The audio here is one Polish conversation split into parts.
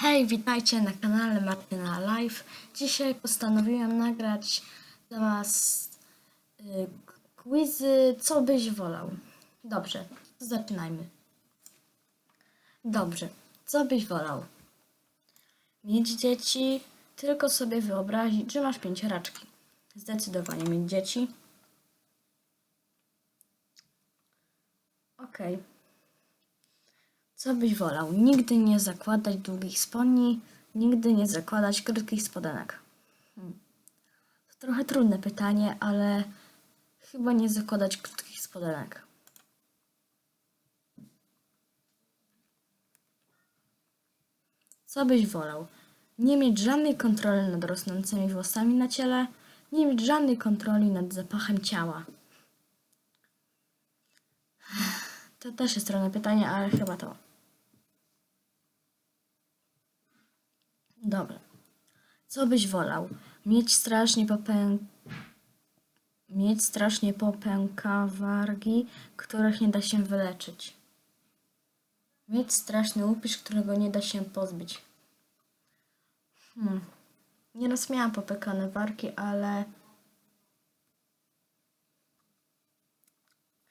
Hej, witajcie na kanale Martyna Live. Dzisiaj postanowiłem nagrać dla Was y, quizy, co byś wolał. Dobrze, zaczynajmy. Dobrze, co byś wolał? Mieć dzieci, tylko sobie wyobrazić, że masz pięcioraczki. Zdecydowanie mieć dzieci. Okej. Co byś wolał? Nigdy nie zakładać długich spodni, nigdy nie zakładać krótkich spodenek. Hmm. To trochę trudne pytanie, ale chyba nie zakładać krótkich spodenek. Co byś wolał? Nie mieć żadnej kontroli nad rosnącymi włosami na ciele, nie mieć żadnej kontroli nad zapachem ciała. To też jest trudne pytanie, ale chyba to. Dobra. Co byś wolał? Mieć strasznie popę... Mieć strasznie popęka wargi, których nie da się wyleczyć. Mieć straszny upisz, którego nie da się pozbyć. Hmm. Nieraz miałam popękane wargi, ale...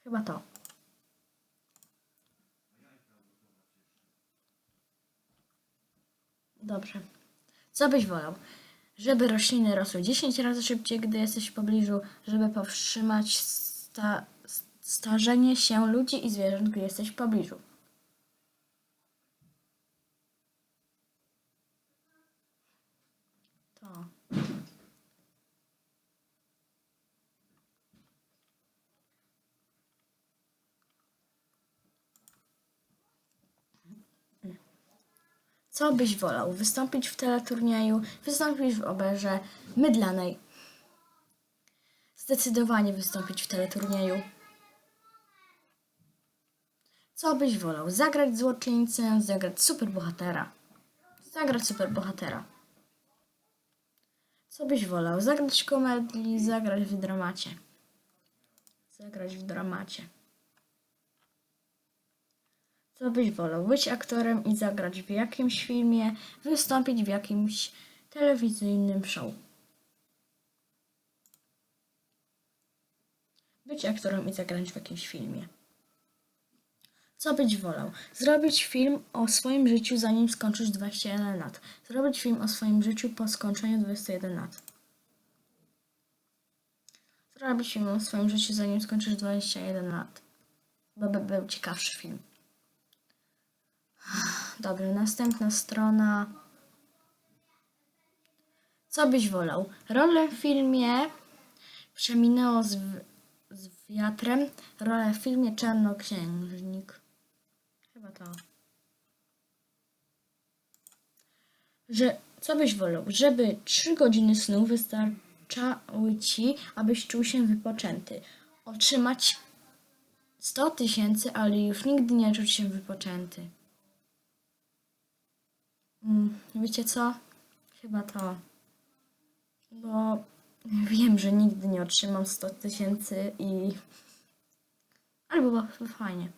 Chyba to. Dobrze. Co byś wolał? Żeby rośliny rosły 10 razy szybciej, gdy jesteś w pobliżu, żeby powstrzymać sta starzenie się ludzi i zwierząt, gdy jesteś w pobliżu. To. Co byś wolał? Wystąpić w teleturnieju, wystąpić w oberze mydlanej. Zdecydowanie wystąpić w teleturnieju. Co byś wolał? Zagrać złoczyńcę, zagrać superbohatera. Zagrać superbohatera. Co byś wolał? Zagrać komedii, zagrać w dramacie. Zagrać w dramacie. Co byś wolał? Być aktorem i zagrać w jakimś filmie, wystąpić w jakimś telewizyjnym show. Być aktorem i zagrać w jakimś filmie. Co byś wolał? Zrobić film o swoim życiu zanim skończysz 21 lat. Zrobić film o swoim życiu po skończeniu 21 lat. Zrobić film o swoim życiu zanim skończysz 21 lat. Bo by był ciekawszy film. Dobra, następna strona. Co byś wolał? Rolę w filmie Przeminęło z, z wiatrem. Rolę w filmie Czarnoksiężnik. Chyba to. Że, co byś wolał? Żeby 3 godziny snu wystarczały ci, abyś czuł się wypoczęty. Otrzymać 100 tysięcy, ale już nigdy nie czuć się wypoczęty. Mm, Wiecie co? Chyba to. Bo wiem, że nigdy nie otrzymam 100 tysięcy i. Albo byłoby fajnie.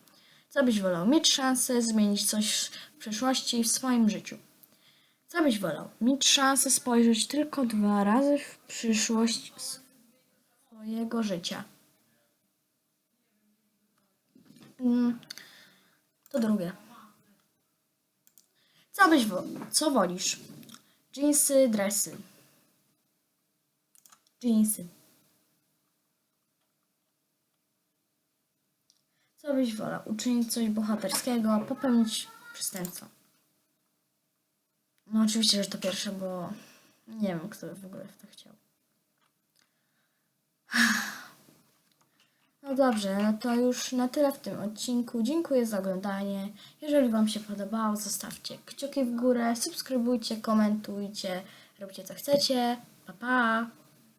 Co byś wolał? Mieć szansę zmienić coś w przyszłości w swoim życiu. Co byś wolał? Mieć szansę spojrzeć tylko dwa razy w przyszłość swojego życia. Mm, To drugie. Co byś wo- co wolisz? Jeansy, dresy. Jeansy. Co byś wolał? Uczynić coś bohaterskiego, popełnić przestępstwo. No oczywiście, że to pierwsze, bo nie wiem, kto w ogóle w to chciał. No dobrze, no to już na tyle w tym odcinku. Dziękuję za oglądanie. Jeżeli Wam się podobało, zostawcie kciuki w górę, subskrybujcie, komentujcie, róbcie co chcecie. Pa pa!